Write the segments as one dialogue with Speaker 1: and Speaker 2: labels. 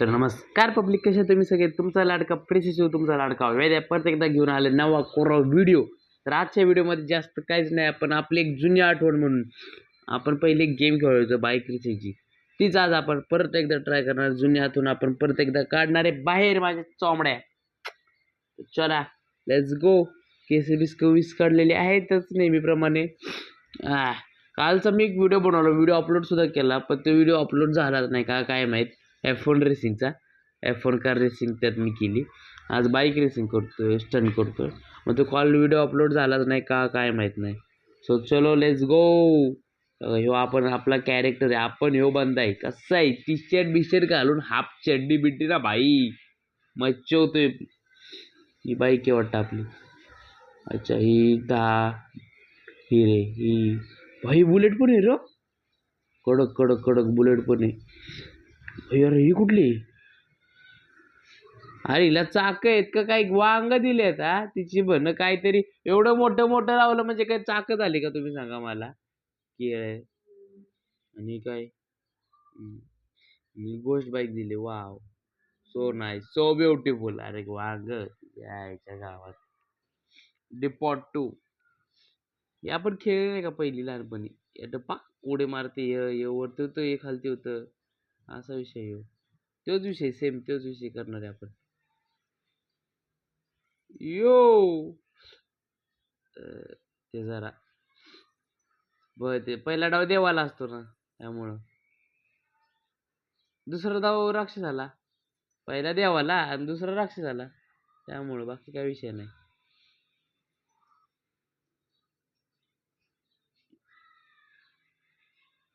Speaker 1: तर नमस्कार पब्लिक कशा तुम्ही सगळे? तुमचा लाडका प्रेसिसिव हो, तुमचा लाडका. वेद्या परत एकदा घेऊन आले नवा कोरा व्हिडिओ तर आजच्या व्हिडिओमध्ये जास्त काहीच नाही आपण आपली एक जुनी आठवण म्हणून आपण पहिले गेम खेळायचो बाईक रेसिंगची तीच आज आपण परत एकदा ट्राय करणार जुन्या हातून आपण परत एकदा काढणारे बाहेर माझ्या चोंबड्या चला लेट्स गो केस बिस्क वीस काढलेले आहेतच नेहमीप्रमाणे. कालचा मी एक व्हिडिओ बनवला व्हिडिओ अपलोडसुद्धा केला पण तो व्हिडिओ अपलोड झालाच नाही का काय माहीत. एफ वन रेसिंगचा एफ वन कार रेसिंग त्यात मी केली. आज बाईक रेसिंग करतोय स्टंट करतोय. मग तो कॉल व्हिडिओ अपलोड झालाच नाही का काय माहीत नाही. सो चलो लेट्स गो ह्यो आपण आपला कॅरेक्टर आहे. आपण ह्यो बंद आहे. कसं आहे? टी शर्ट बिशर्ट घालून हाफ चड्डी बिड्डी ना भाई. मच्छवतोय ही बाईक आहे वाटतं आपली. अच्छा ही दहा. ही रे ही. भाई बुलेट पण आहे र. कडक कडक कडक बुलेट पण आहे. अरे ही कुठली? अरे हिला चाक आहेत का? काही वांग दिलेत हा? तिची भन काहीतरी एवढं मोठं मोठं लावलं म्हणजे काय चाक झाली का तुम्ही सांगा मला? केळ आहे आणि काय? गोष्ट बाईक दिली wow. So nice so beautiful अरे वांग. यायच्या गावात. डिपॉट टू हे आपण खेळले नाही का पहिली लहानपणी? पा उडे मारते ये वरती होतं हे खालती होतं. असा विषय आहे. तोच विषय सेम तोच विषय करणार आहे आपण. यो! ते जरा. बर ते पहिला डाव देवाला असतो ना त्यामुळं. दुसरा डाव राक्षसाला. पहिला देवाला आणि दुसरा राक्षसाला. त्यामुळं बाकी काय विषय नाही.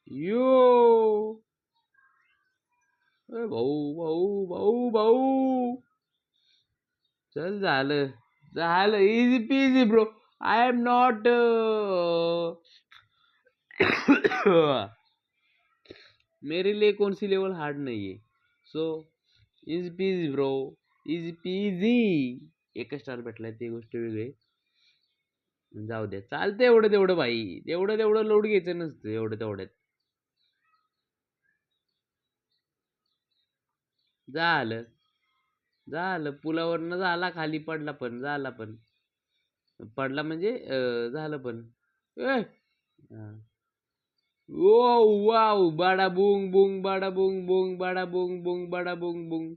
Speaker 1: यो! भाऊ भाऊ भाऊ भाऊ. चल झालं. झालं. Easy peasy bro I am not मेरे लिए कौन सी लेवल हार्ड नहीं है? So easy peasy bro easy peasy एक स्टार भेटलाय ती गोष्ट वेगळी जाऊ द्या चालतं एवढं तेवढं भाई. एवढं तेवढं लोड घ्यायचं नसतं. एवढं तेवढ्यात. झालं. झालं. पुलावरनं झाला खाली पडला पण झाला पण. पडला म्हणजे झालं पण. ए! ओ वाव! बाडा बुंग बुंग बाडा बुंग बुंग बाडा बुंग बुंग बाडा बुंग बुंग.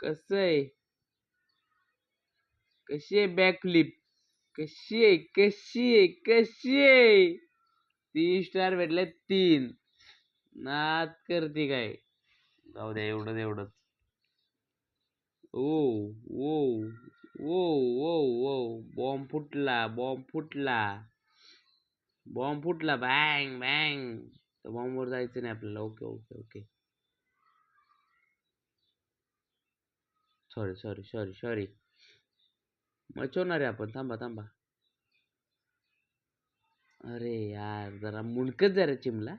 Speaker 1: कसं आहे? कशी आहे बॅकफ्लिप कशी आहे? कशी आहे? कशी आहे? तीन स्टार भेटले तीन. नात करते काय? जाऊ द्या एवढंच एवढंच. ओ ओ ओ ओ ओ बॉम्ब फुटला बॉम्ब फुटला. बॉम्ब फुटला बँग बँग तर बॉम्बवर जायचं नाही आपल्याला. Okay okay okay sorry sorry sorry sorry मचवणार आहे आपण. थांबा थांबा. अरे यार जरा मुंडकच जरा चिमला.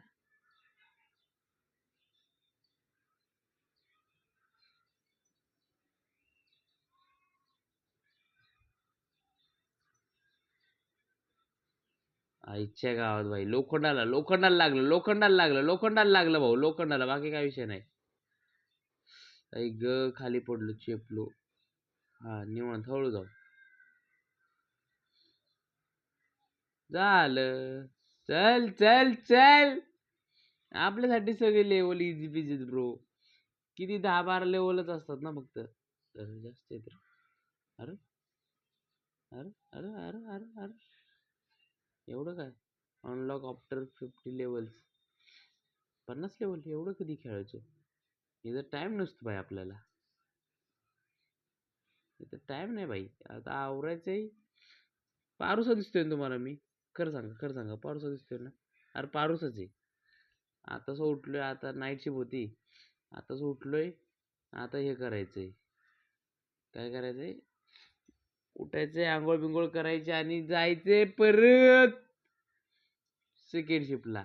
Speaker 1: आईच्या गावात भाई लोखंडाला लोखंडाला लागलं लोखंडाला लागलं लोखंडाला लागलं भाऊ. लोखंडाला बाकी काय विषय नाही. आई ग खाली पडलो चेपलो. हा निवांत हळू जाऊ. झालं. चल चल चल. आपल्यासाठी सगळे लेवल इझी पिझी ब्रो किती दहा बारा लेवलच असतात ना फक्त. तर जास्त अरे अरे अरे अरे अरे अरे. एवढं काय? अनलॉक आफ्टर फिफ्टी लेवल्स पन्नास लेवल एवढं कधी खेळायचं? इथं टाईम नसतो भाई आपल्याला. इथं टाईम नाही भाई आता आवरायचंही पारूसा दिसतोय ना तुम्हाला मी? खरं सांगा खरं सांगा. पारूसा दिसतोय ना? अरे पारूसच आहे. आताच उठलोय आता नाईट शिप होती. आताच उठलोय आता हे करायचंय. काय करायचंय? उठायचे आंघोळ बिंघोळ करायचे आणि जायचे परत सेकंड शिफ्टला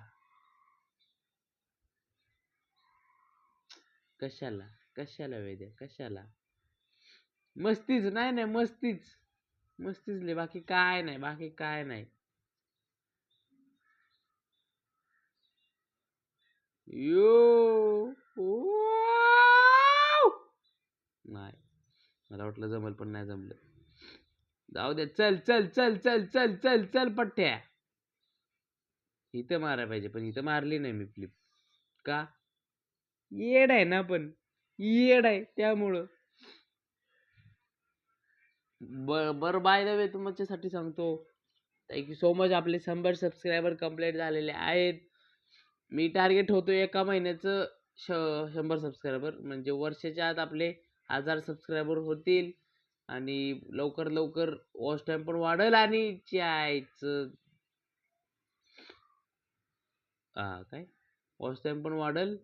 Speaker 1: कशाला? कशाला वेद्या? कशाला? मस्तीच नाही नाही मस्तीच. मस्तीच ले बाकी काय नाही बाकी काय नाही. यो हो. नाही. मला वाटलं जमल पण नाही जमलं. जाऊ दे चल चल चल चल चल चल चल पठ्ठ्या. इथं मारायला पाहिजे पण इथं मारली नाही मी फ्लिप का? येड आहे ना पण. येड आहे त्यामुळं. बर बरं बाय द वे तुमच्यासाठी सांगतो. थँक्यू सो मच आपले शंभर सबस्क्रायबर कंप्लीट झालेले आहेत. मी टार्गेट होतो एका महिन्याचं श शंभर सबस्क्रायबर म्हणजे वर्षाच्या आत आपले हजार सबस्क्रायबर होतील. आणि लवकर लवकर वॉच टाईम पण वाढेल आणि चायचं हा काय? वॉच टाईम पण वाढेल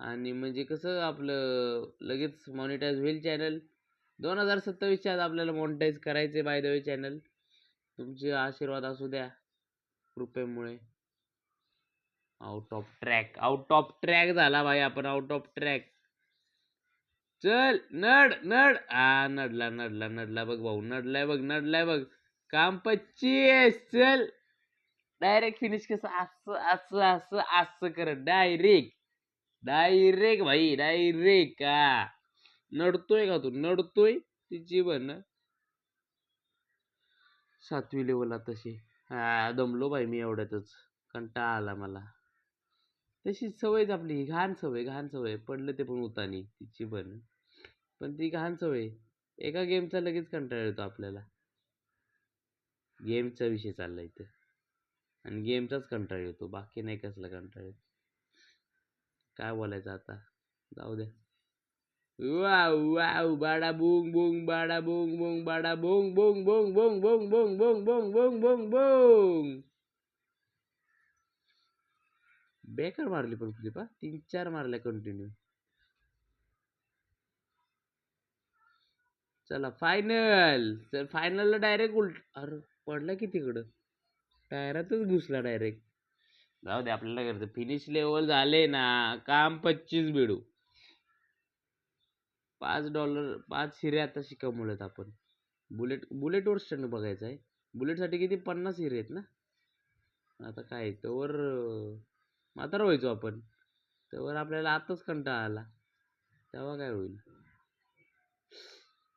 Speaker 1: आणि म्हणजे कसं आपलं लगेच मॉनिटाईज होईल चॅनल दोन हजार सत्तावीसच्या आज आपल्याला मॉनिटाईज करायचे बाय द वे चॅनल तुमचे आशीर्वाद असू द्या कृपेमुळे. Out of track out of track झाला भाई आपण आउट ऑफ ट्रॅक चल नड नड. आ नडला नडला नडला बघ भाऊ नडलाय बघ नडलाय बघ. काम पच्चीस चल. डायरेक्ट फिनिश कसं असं असं असं असं करत. डायरेक्ट डायरेक्ट भाई डायरेक्ट का नडतोय का तू? नडतोय तिची बन सातवी लेवल तशी. हा दमलो भाई मी एवढ्यातच. कंटाळा आला मला. तशीच सवयच आपली घाण सवय घाण सवय पडलं ते पण उतानी तिची पण पण ती घाण सवय एका गेमचा लगेच कंटाळा येतो आपल्याला गेमचा विषय चालला इथं आणि गेमचाच कंटाळा येतो बाकी नाही कसला कंटाळा येतो काय बोलायचं आता जाऊ द्या वाव वाव बाडा बुंग बुंग बाडा बुंग बुंग बाडा बुंग बुंग बुंग बुंग बुंग बुंग बुंग बुंग बुंग बुंग बुंग बेकार मारली पण फ्लिपा तीन चार मारल्या कंटिन्यू चला फायनल चल फायनलला डायरेक्ट उलट अरे पडला की तिकडं? टायरातच घुसला डायरेक्ट जाऊ दे आपल्याला करतो? फिनिश लेवल झाले ना. काम पच्चीस बेडू. पाच डॉलर पाच हिरे आता शिकवलेत आपण. बुलेट बुलेटवर स्टँड बघायचं आहे. बुलेटसाठी किती? पन्नास हिरे आहेत ना? आता काय तोवर म्हातारा व्हायचो आपण. तेव्हा आपल्याला आताच कंटाळा आला. तेव्हा काय होईल?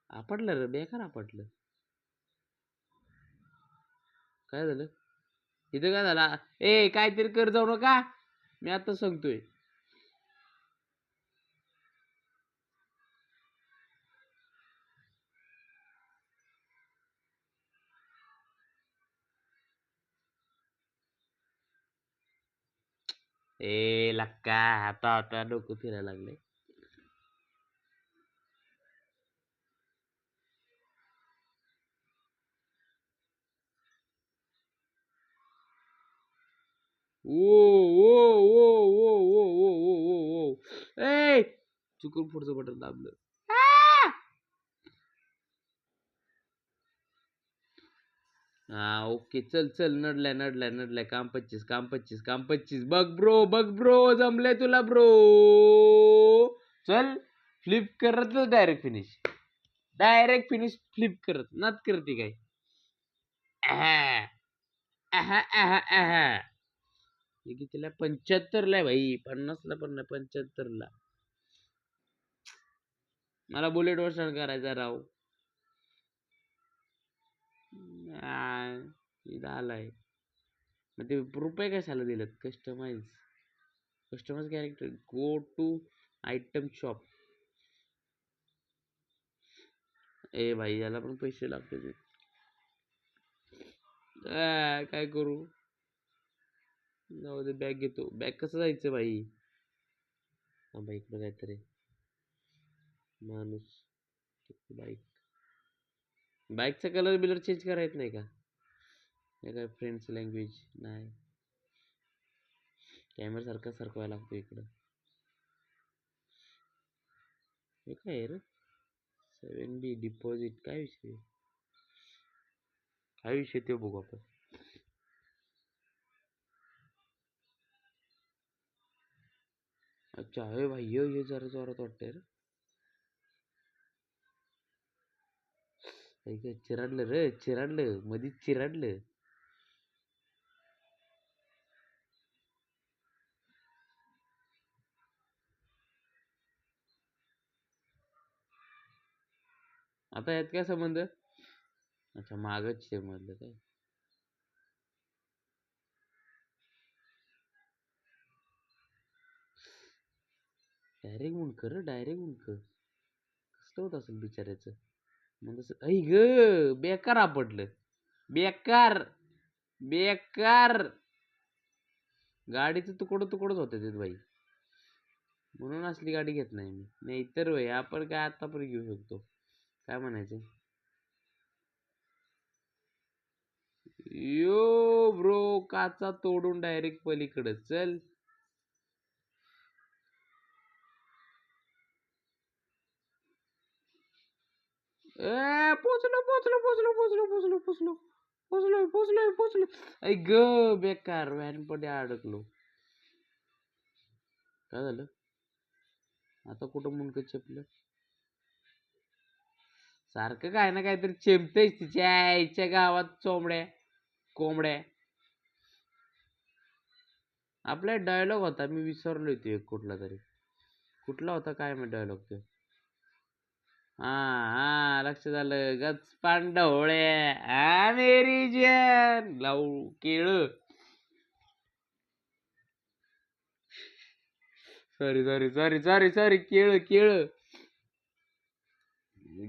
Speaker 1: आपटलं रे बेकार आपटलं. काय झालं? इथं काय झालं? ए काहीतरी कर जाऊ नका. मी आता सांगतोय. ए लक्का आता आता डोकं फिरायला लागले ओ ओ ओ ओ ओ ओ ओ ओ ओ ए चुकून पुढचं बटन दाबलं हा ओके. चल चल. नडलाय नडलाय नडलाय. काम पच्चीस काम पच्चीस काम पच्चीस. बघ ब्रो बघ ब्रो जमलंय तुला ब्रो चल. फ्लिप करतच direct finish direct finish flip करत. नात करते काय कितीला? पंच्याहत्तरला आहे भाई. पन्नासला पण नाही पंच्याहत्तरला. मला बुलेट वर्षण करायचा राव. आ, इथं आलाय मग ते रुपये कशाला दिलेत? Customize customize character go to item shop ए भाई याला पण पैसे लागते काय करू? जाऊ दे बॅग घेतो. बॅग कसं जायचं बाई बाईक मग काहीतरी. माणूस. बाईक बाईकचा कलर बिलर चेंज करायचं नाही का? हे काय फ्रेंड्स लँग्वेज नाही. कॅमेरा सारखा सरकवायला लागतो इकडं. हे काय आहे रे? सेवन बी डिपॉझिट काय विषय काय विषय ते बघू आपण. अच्छा हे भाई हे ये जरा जोरात वाटतंय रे. ऐक चिराडलं रे चिराडलं मधीच चिराडलं आता यात काय संबंध अच्छा मागच मधलं काय डायरेक्ट मुंडकर डायरेक्ट मुंडकर कसलं होत असेल बिचाऱ्याचं मग तसं ऐ ग बेकार आपटलं. बेकार बेकार. गाडीचं तुकडं तुकडच होते ते बाई म्हणून असली गाडी घेत नाही मी. नाही तर वय आपण काय आता पण घेऊ शकतो? काय म्हणायचं? यो ब्रो काचा तोडून डायरेक्ट पलीकडे. चल. ए पोचलो पोचलो पोचलो पोचलो पोचलो पोचलो पोचलो पोचलो पोचलो ऐ ग बेकार व्हॅन पडे अडकलो. काय झालं? आता कुठं मुंडक चेपलं? सारखं काय ना काहीतरी चेपतेच तिच्या आईच्या गावात चोंबड्या कोंबड्या. आपला डायलॉग होता मी विसरलो होतो एक कुठला तरी. कुठला होता काय मग डायलॉग ते? हा हा लक्ष झालं. गच पांडवळे अमेरिजन मेरी लावू केळ. Sorry sorry sorry sorry sorry केळ केळ.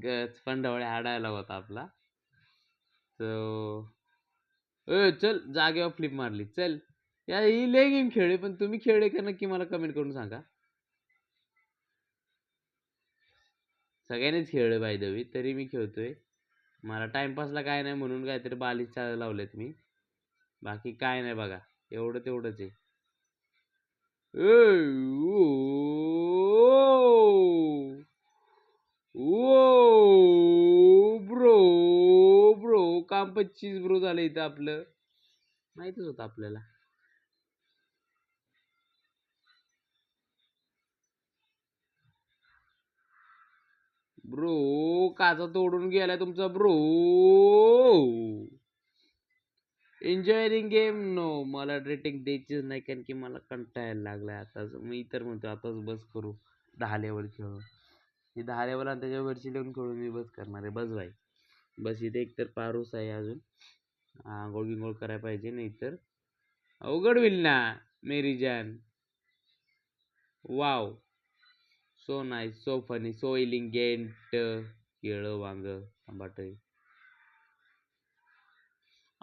Speaker 1: गच पांडवळे हाडायला होता आपला. तो ए चल जागेवर फ्लिप मारली. चल. या ही लय गेम खेळले पण तुम्ही खेळले का नक्की मला कमेंट करून सांगा. सगळ्यांनीच खेळलं बाय दवी तरी मी खेळतोय. मला टाइमपासला काय नाही म्हणून काहीतरी बालिश चाल लावलेत मी. बाकी काय नाही बघा एवढं तेवढंच आहे. ओ ब्रो ब्रो काम पच्चीस ब्रो झालं इथं आपलं. माहितच होतं आपल्याला. ब्रो काचा तोडून गेलाय तुमचा ब्रो. एन्जॉयरिंग गेम नो मला रेटिंग द्यायचीच नाही कारण की मला कंटाळायला लागलाय आताच मी तर म्हणतो आताच बस करू. दहा लेवल खेळू. ही दहा लेवल आणि त्याच्यावरची लिहून खेळून मी बस करणार आहे. बस भाई. बस इथे एकतर पारूस आहे अजून. आंघोळ बिंगोळ करायला पाहिजे नाही तर अवघड होईल ना मेरी जान. Wow so nice so funny so elegant केळं वांग आंबाट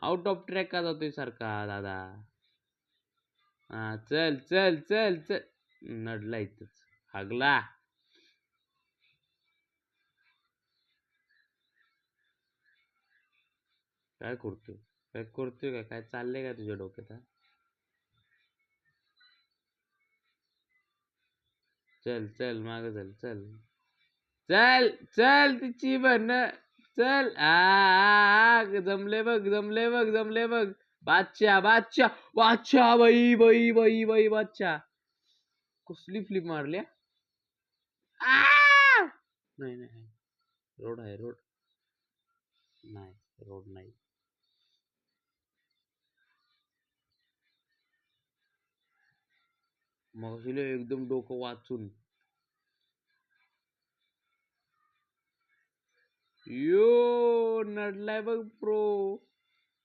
Speaker 1: आउट ऑफ ट्रॅक का जातोय सारखा दादा? हा चल चल चल चल. नडला इथंच हागला. काय करतोय? काय करतोय काय? काय चाललंय का तुझ्या डोक्यात चल चल माग चल चल. चल चल तिची बन चल. आ, जमले बघ जमले बघ जमले बघ. बादशा बादशा बादशा बाई बाई बाई बाई बादशा कसली फ्लिप मारल्या नाही नाही. रोड आहे रोड. नाही रोड नाही. मग एकदम डोकं वाचून यो नडलाय बघ प्रो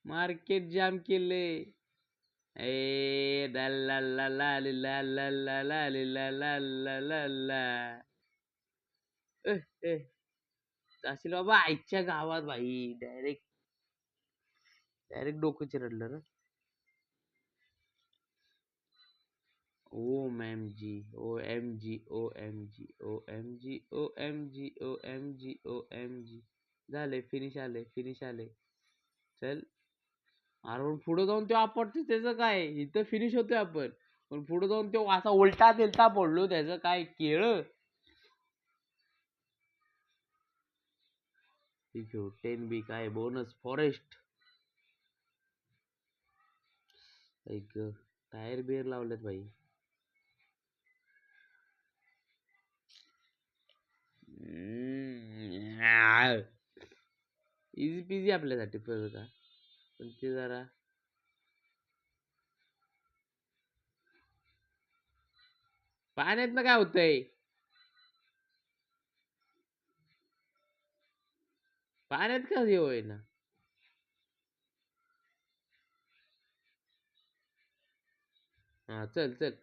Speaker 1: मार्केट जाम केले ए ला ला ला ला ला ला ला ला ला ला ला बाबा आईच्या गावात भाई डायरेक्ट डायरेक्ट डोकं चिरडलं रे O M G O M G O M G O M G O M G O M G O M G झाले फिनिश आले फिनिश आले. चल. अरे पुढे जाऊन तो आपटते त्याचं काय? इथं फिनिश होतोय आपण. पण पुढे जाऊन तो असा उलटा दिलता पडलो त्याचं काय केळ? टेन बी काय? बोनस फॉरेस्ट एक टायर बिअर लावलेत भाई इझी पिझी आपल्यासाठी परत का पण ते जरा पाण्यात काय होतंय? पाण्यात का हे होईना? हा चल चल.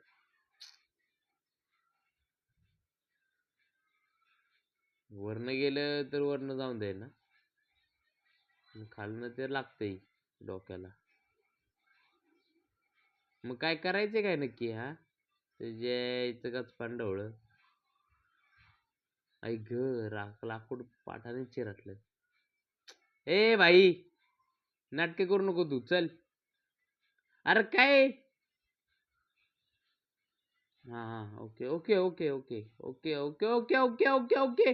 Speaker 1: वरनं गेलं तर वरनं जाऊन दे ना. खालनं ते लागतंय डोक्याला. मग काय करायचं काय नक्की हा? तुझ्या इथं काच पांडवळ? आई ग राख लाकूड पाठाने चिरटलं ए भाई नाटके करू नको तू चल. अरे काय? हा हा okay okay okay okay okay okay okay okay okay okay.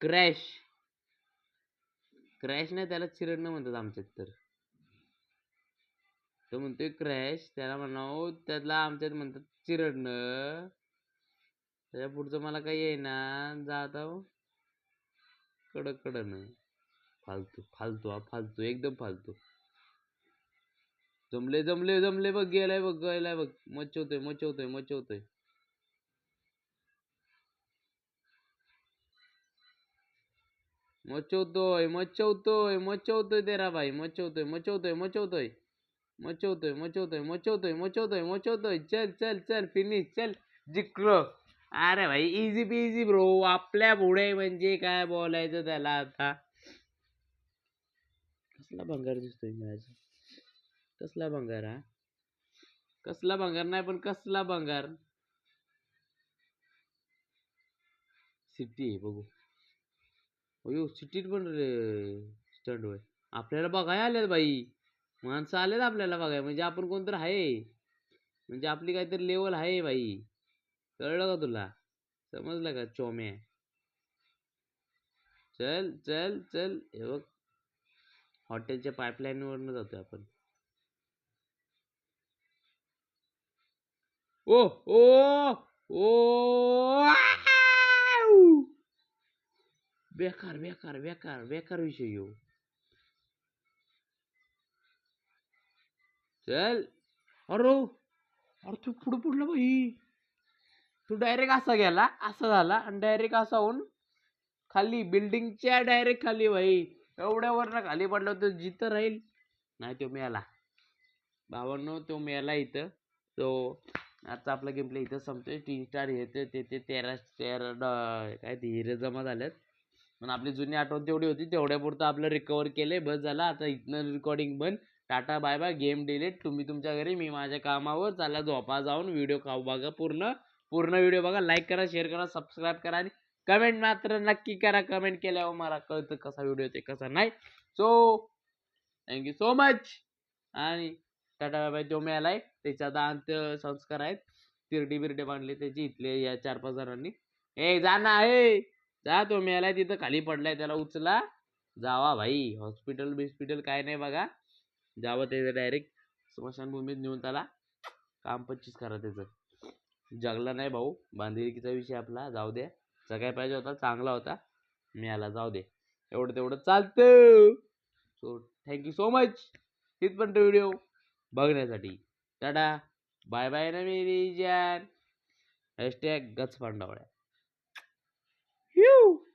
Speaker 1: Crash. Crash नाही त्याला चिरडणं म्हणतात आमच्यात तर. तो म्हणतोय क्रॅश त्याला म्हणावं त्याला आमच्यात म्हणतात चिरडणं. त्याच्या पुढचं मला काही येईना जात आहो कडक कडन फालतू फालतू हा फालतू एकदम फालतू. जमले जमले जमले बघ गेलाय बघ गेलाय बघ. मचवतोय मचवतोय मचवतोय मचवतोय मचवतोय मचवतोय तेरा भाई मचवतोय मचवतोय मचवतोय. मचवतोय मचवतोय मचवतोय मचवतोय मचवतोय. चल चल चल फिनिश चल. जिंकलो. अरे भाई इझी पीजी ब्रो आपल्या पुढे म्हणजे काय बोलायचं त्याला आता? कसला भंगार दिसतोय मॅच कसला भंगार हा? कसला भंगार नाही पण कसला भंगार? सिटी आहे बघू. अयो सिटीत पण स्टंट होय. आपल्याला बघाय आलेत बाई. माणसं आलेत आपल्याला बघाय म्हणजे आपण कोणतरी आहे. म्हणजे आपली काहीतरी लेवल आहे बाई. कळलं का तुला? समजलं का चोम्या? चल चल चल. हे बघ. हॉटेलच्या पाईपलाईन वरनं जातोय आपण. ओ ओ ओ! बेकार बेकार बेकार बेकार विषय येऊ चल. अरे अरे तू पुढं पुढला बाई. तू डायरेक्ट असा गेला असा झाला आणि डायरेक्ट असा होऊन खाली बिल्डिंगच्या डायरेक्ट खाली बाई. एवढ्या वरनं खाली पडलं तर जिथं राहील. नाही तो मेला. बाबांनो तो मेला इथं. तो आता आपला गेम प्ले इथं संपतोय. तीन स्टार हे ते तेरा तेरा काय ते हिरे जमा झाल्यात पण आपली जुनी आठवण तेवढी होती. तेवढ्यापुरतं आपलं रिकवर केलंय. बस झाला. आता इथनं रेकॉर्डिंग बंद. टाटा बाय बाय गेम डिलीट तुम्ही तुमच्या घरी मी माझ्या कामावर. चला झोपा जाऊन. व्हिडिओ खाऊ बघा पूर्ण. पूर्ण व्हिडिओ बघा. लाईक करा शेअर करा सबस्क्राईब करा आणि कमेंट मात्र नक्की करा. कमेंट केल्यावर मला कळतं कसा व्हिडिओ ते कसा नाही. सो थँक्यू सो मच आणि टाटा बाय बाय तो मिळालाय. त्याचा आता अंत्य संस्कार आहेत. तिरडी बिरडे बांधले त्याची इथले या चार पाच जणांनी. ए जा आहे जा तो मिळालाय तिथं खाली पडलाय त्याला उचला. जावा भाई हॉस्पिटल बिस्पिटल काय नाही बघा. जावं त्याचं डायरेक्ट स्मशानभूमीत नेऊन त्याला काम पच्चीस करा त्याचं. जगला नाही भाऊ बांधिलकीचा विषय आपला जाऊ द्या सगळ्या पाहिजे होता चांगला होता. मिळाला जाऊ दे. एवढं तेवढं चालतं. So thank you so much तिथपर्यंत व्हिडिओ बघण्यासाठी. टाटा. बाय बाय ना मेरी जान. हॅशटॅग गच you.